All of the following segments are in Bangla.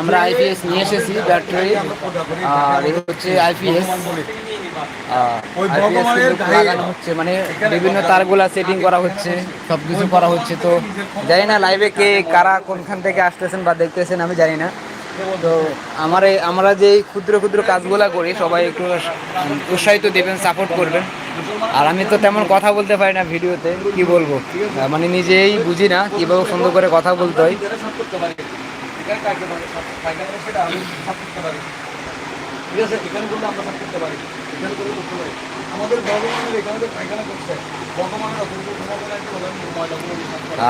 আমরা আইপিএস নিয়ে এসেছি ব্যাটারি আর এই হচ্ছে আইপিএস হচ্ছে মানে বিভিন্ন তারগুলা সেটিং করা হচ্ছে সব কিছু করা হচ্ছে। তো জানি না লাইভে কে কারা কোনখান থেকে আসতেছেন বা দেখতেছেন আমি জানি না। তো আমার আমরা যে ক্ষুদ্র ক্ষুদ্র কাজগুলা করি সবাই একটু উৎসাহিত দেবেন সাপোর্ট করবেন। আর আমি তো তেমন কথা বলতে পারি না ভিডিওতে কি বলব? মানে নিজেই বুঝি না কীভাবে সুন্দর করে কথা বলতে হয়।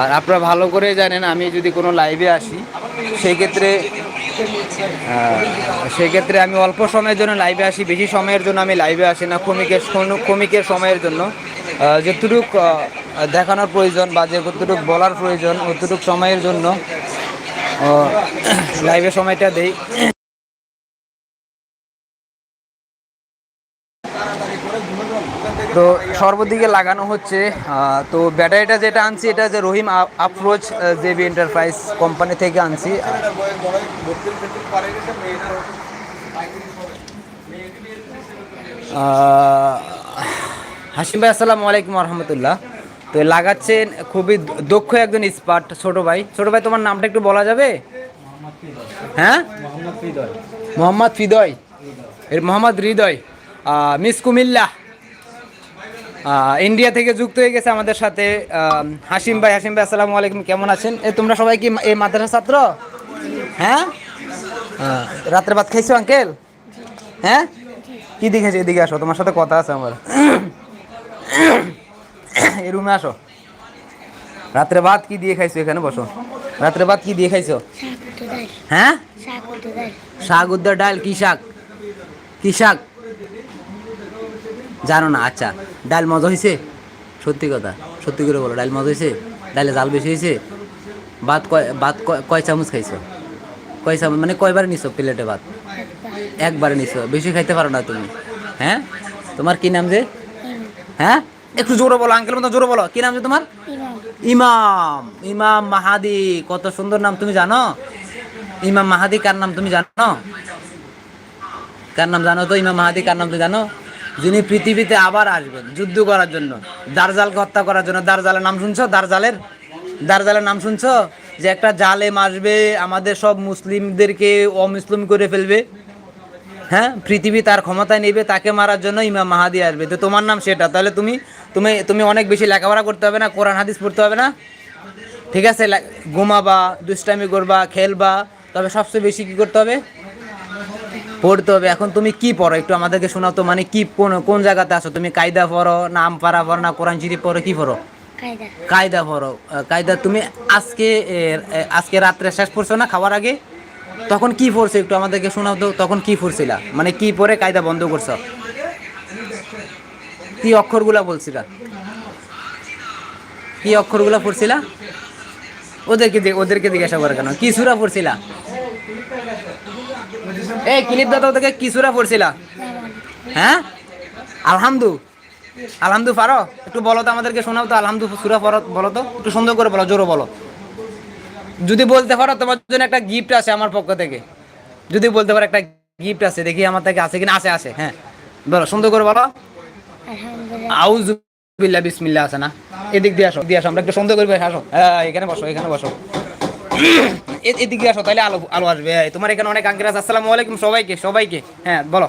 আর আপনারা ভালো করে জানেন, আমি যদি কোনো লাইভে আসি সেই ক্ষেত্রে সেক্ষেত্রে আমি অল্প সময়ের জন্য লাইভে আসি, বেশি সময়ের জন্য আমি লাইভে আসি না, কমিকের কমিকের সময়ের জন্য। যতটুক দেখানোর প্রয়োজন বা যে কতটুক বলার প্রয়োজন, অতটুক সময়ের জন্য লাইভে সময়টা দেই। তো সর্বদিকে লাগানো হচ্ছে তো ব্যাটারিটা যেটা আনছি, এটা যে Rahim Afroz JB enterprise company থেকে আনছি। হাসিম ভাই, আসসালামু আলাইকুম রহমতুল্লাহ। তো লাগাচ্ছেন খুবই দক্ষ একজন স্পার্ট ছোট ভাই। ছোট ভাই, তোমার নামটা একটু বলা যাবে? হ্যাঁ? মোহাম্মদ ফিদয় এর মোহাম্মদ হৃদয়। মিস কুমিল্লা। ইন্ডিয়া থেকে যুক্ত হয়ে গেছে আমাদের সাথে। হাসিম ভাই হাসিম ভাই, আসসালামু আলাইকুম, কেমন আছেন? এ, তোমরা সবাই কি এই মাদ্রাসা ছাত্র? হ্যাঁ? রাত্রে ভাত খাইছো, আঙ্কেল? হ্যাঁ? কি দেখেছি? এদিকে আসো, তোমার সাথে কথা আছে আমার। এই রুমে আসো। রাত্রে ভাত কি দিয়ে খাইছো এখানে? বসো। রাত্রে ভাত কি দিয়ে খাইছো? হ্যাঁ? শাক উদ্দার ডাল কি শাক? কি শাক? জানো না আচ্ছা। ডাল মজা হয়েছে সত্যি কথা, সত্যি করে বলো, ডাল মজা হয়েছে ডালে জাল বেশি হয়েছে ভাত কয়, ভাত কয়- কয় চামচ খাইছো? কয় চামচ মানে কয়বার নিছো প্লেটে ভাত? একবারে নিছো, বেশি খাইতে পারো না তুমি। হ্যাঁ? তোমার কি নাম যে? হ্যাঁ? একটু জোরে বলো আঙ্কেল মতো জোরে বলো। কি নাম যে তোমার? ইমাম। ইমাম মাহাদি কত সুন্দর নাম তুমি জানো? ইমাম মাহাদি কার নাম তুমি জানো? কার নাম জানো তো? ইমাম মাহাদি কার নাম তুমি জানো? যিনি পৃথিবীতে আবার আসবেন যুদ্ধ করার জন্য দারজালকে হত্যা করার জন্য। দারজালের নাম শুনছো? দারজালের? দারজালের নাম শুনছো? যে একটা জালেম আসবে আমাদের সব মুসলিমদেরকে অমুসলিম করে ফেলবে। হ্যাঁ পৃথিবী তার ক্ষমতায় নেবে তাকে মারার জন্য ইমাম মাহাদি আসবে। তো তোমার নাম সেটা? তাহলে তুমি তুমি তুমি অনেক বেশি লেখাপড়া করতে হবে না কোরআন হাদিস পড়তে হবে না? ঠিক আছে ঘুমাবা দুষ্টামি করবা খেলবা তবে সবচেয়ে বেশি কি করতে হবে? পড়তে হবে। এখন তুমি কি পড়ো? একটু আমাদেরকে শোনাও তো মানে কি কোন কোন জায়গাতে আছো? তুমি কায়দা পড়ো না আমপারা পড়ো না কোরআন শরীফ পড়ো কি পড়ো? কায়দা। পড়ো। কায়দা তুমি আজকে আজকে রাত্রে শেষ পড়ছো না খাওয়ার আগে? তখন কি পড়ছো একটু আমাদেরকে শোনাও তো, তখন কি পড়ছিলা মানে কি পড়ে কায়দা বন্ধ করছ? কি অক্ষরগুলা বলছিলা? কি অক্ষরগুলা পড়ছিলা ওদেরকে ওদেরকে জিজ্ঞাসা করে কেন? কি সুরা পড়ছিলা এই ক্লিপ দাদা ওদেরকে, কি সুরা পড়ছিলা হ্যাঁ? আলহামদু। আলহামদু পারো? একটু বলো তো আমাদেরকে শোনাও তো, আলহামদু সুরা পড়ো বলো তো, একটু সুন্দর করে বলো, জোরো বলো। যদি বলতে পারো তোমার জন্য একটা গিফট আছে আমার পক্ষ থেকে। যদি বলতে পারো একটা গিফট আছে দেখি আমার থেকে আছে কিনা আছে আছে হ্যাঁ। বলো সুন্দর করে বলো। আউজুবিল্লাহ বিসমিল্লাহ আছে না? এদিক দিয়ে আসো দিয়ে আসো আমরা একটু সুন্দর করে আসো। হ্যাঁ এখানে বসো এখানে বসো। এদিক দিয়ে আসো তাহলে আলো আলো আসবে। তোমার এখানে অনেক আঙ্কেল আছে আসসালামু আলাইকুম সবাইকে সবাইকে। হ্যাঁ বলো।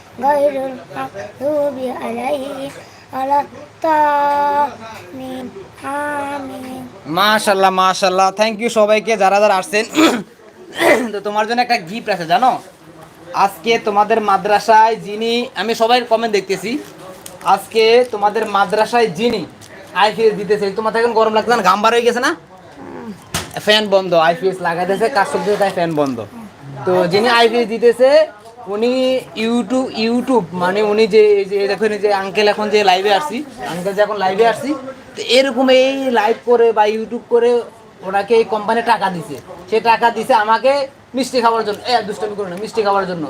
গায়রুল মাগদুবি আলাইহিম ওয়ালা الضالين আমিন মাশাল্লাহ মাশাল্লাহ থ্যাংক ইউ সবাইকে যারা যারা আসছেন তো তোমার জন্য একটা গিফট আছে জানো আজকে তোমাদের মাদ্রাসায় যিনি আমি সবাই কমেন্ট দেখতেছি আজকে তোমাদের মাদ্রাসায় যিনি আইপিএস দিতেছে তোমার এখন গরম লাগছে না ঘাম বার হয়ে গেছে না ফ্যান বন্ধ আইপিএস লাগাইতেছে কাজ চলতেছে তাই ফ্যান বন্ধ তো যিনি আইপি দিতেছে উনি ইউটিউব ইউটিউব মানে উনি যে যে দেখেন যে আঙ্কেল এখন যে লাইভে আসছি আঙ্কেল যে এখন লাইভে আসছি, তো এরকম এই লাইভ করে বা ইউটিউব করে ওনাকে এই কোম্পানি টাকা দিছে। সে টাকা দিছে আমাকে মিষ্টি খাওয়ার জন্য। এ, দুষ্টামি করো না, মিষ্টি খাওয়ার জন্য।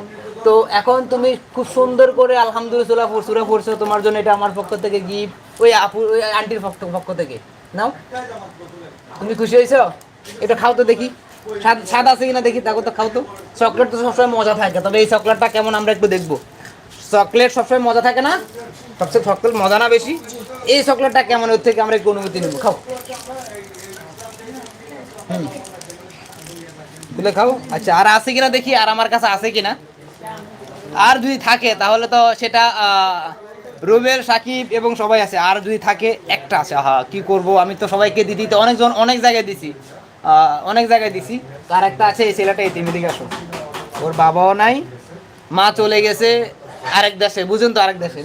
তো এখন তুমি খুব সুন্দর করে আলহামদুলিল্লাহ সুরা পড়ছো, তোমার জন্য এটা আমার পক্ষ থেকে গিফট ওই আপু, ওই আন্টির পক্ষ পক্ষ থেকে। নাও। তুমি খুশি হয়েছো? এটা খাও তো দেখি। স্বাদ আছে কিনা দেখি তাকে তো খাও তো। চকলেট তো সবসময় মজা থাকে, তবে এই চকলেটটা কেমন আমরা একটু দেখব। চকলেট সবসময় মজা থাকে না? সবচেয়ে চকলেট মজা না বেশি? এই চকলেটটা কেমন, ওর থেকে আমরা একটু অনুমতি নেব, খাও। খাও। আচ্ছা আর আছে কিনা দেখি, আর আমার কাছে আছে কিনা? আর যদি থাকে, তাহলে তো সেটা রুবেল, সাকিব এবং সবাই আছে। আর যদি থাকে, একটা আছে। হ্যাঁ কি করব? আমি তো সবাইকে দিদি তো অনেকজন, অনেক জায়গায় দিছি। অনেক জায়গায় দিছি। তার একটা আছে, এই ছেলেটা এই তিমিদিকে আসো। ওর বাবাও নাই, মা চলে গেছে আরেক দেশে, বুঝুন তো আরেক দেশে